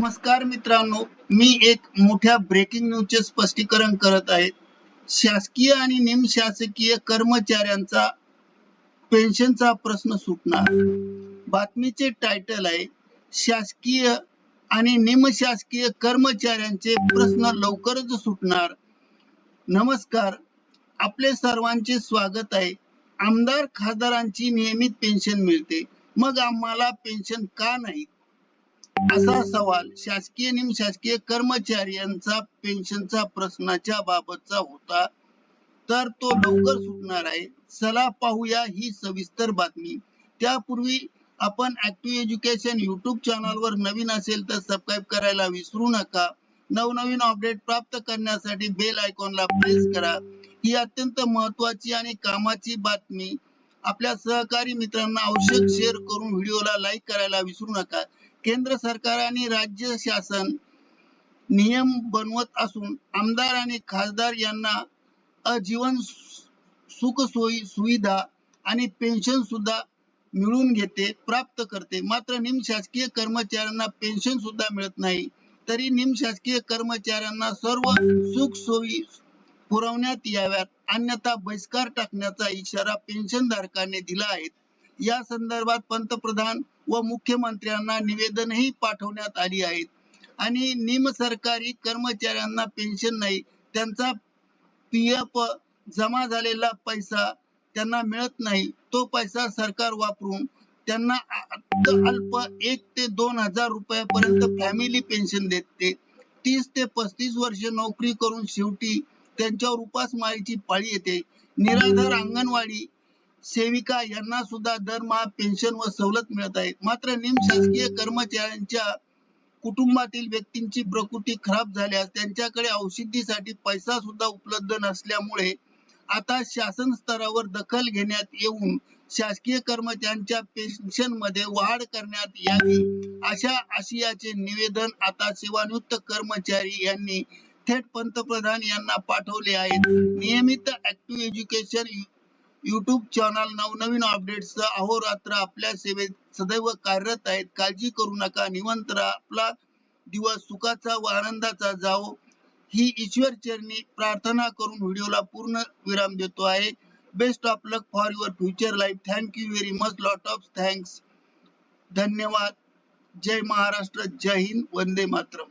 नमस्कार मित्रांनो मी एक मोठ्या ब्रेकिंग न्यूजचे स्पष्टीकरण करत आहे. शासकीय आणि निमशासकीय कर्मचाऱ्यांचा पेन्शनचा प्रश्न सुटणार. बातमीचे टायटल आहे शासकीय आणि निमशासकीय कर्मचाऱ्यांचे प्रश्न लवकरच सुटणार. नमस्कार आपले सर्वांचे स्वागत आहे. आमदार खासदारांची नियमित पेन्शन मिळते. मग आम्हाला पेन्शन का नाही? असा सवाल शासकीय निमशासकीय कर्मचाऱ्यांचा पेन्शनचा प्रश्नाच्या बाबतचा होता. तर तो लवकर सुटणार आहे. चला पाहूया ही सविस्तर बातमी. त्यापूर्वी आपण ऍक्टिव्ह एज्युकेशन युट्यूब चॅनल वर नवीन असेल तर सबस्क्राईब करायला विसरू नका. नवनवीन अपडेट प्राप्त करण्यासाठी बेल आयकॉनला प्रेस करा. ही अत्यंत महत्वाची आणि कामाची बातमी. आपल्या सहकारी मित्रांना आवश्यक शेअर करून व्हिडिओला लाईक करायला विसरू नका. केंद्र सरकार आणि राज्य शासन नियम बनवत असून आमदार आणि खासदार यांना अजीवन सुख सोयी सुविधा आणि पेन्शन सुद्धा मिळून घेते प्राप्त करते. मात्र निमशासकीय कर्मचाऱ्यांना पेन्शन सुद्धा मिळत नाही. तरी निमशासकीय कर्मचाऱ्यांना सर्व सुख सोयी पुरवण्यात याव्यात. अन्यथा बहिष्कार टाकण्याचा इशारा पेन्शन धारकांनी दिला आहे. या संदर्भात पंतप्रधान व मुख्यमंत्र्यांना निवेदनही पाठवण्यात आली आहेत आणि निमसरकारी कर्मचाऱ्यांना पेन्शन नाही त्यांचा पीएफ जमा झालेला पैसा त्यांना मिळत नाही. तो पैसा सरकार वापरून त्यांना अल्प एक ते दोन हजार रुपयापर्यंत फॅमिली पेन्शन देते. तीस ते पस्तीस वर्ष नोकरी करून शेवटी त्यांच्यावर उपासमारीची पाळी येते. निराधार अंगणवाडी सेविका यांना सुद्धा दरमहा पेन्शन व सवलत मिळत आहे. मात्र निमशासकीय कर्मचाऱ्यांच्या कुटुंबातील व्यक्तींची प्रकृती खराब झाल्यास त्यांच्याकडे औषधीसाठी पैसा सुद्धा उपलब्ध नसल्यामुळे आता शासन स्तरावर दखल घेण्यात येऊन शासकीय कर्मचाऱ्यांच्या पेन्शनमध्ये वाढ करण्यात यावी अशा आशयाचे निवेदन आता सेवानिवृत्त कर्मचारी यांनी थेट पंतप्रधान यांना पाठवले आहेत नियमित ऍक्टिव्ह एज्युकेशन युट्यूब चॅनल नवनवीन अपडेट्स अहोरात्र आपल्या सेवेत सदैव कार्यरत आहेत. काळजी करू नका. निवंत आपला दिवस सुखाचा व आनंदाचा जावो. ही ईश्वर चरणी प्रार्थना करून व्हिडिओला पूर्ण विराम देतो आहे. Best of luck for your future life thank you very much lot of thanks धन्यवाद. जय महाराष्ट्र. जय हिंद. वंदे मातरम.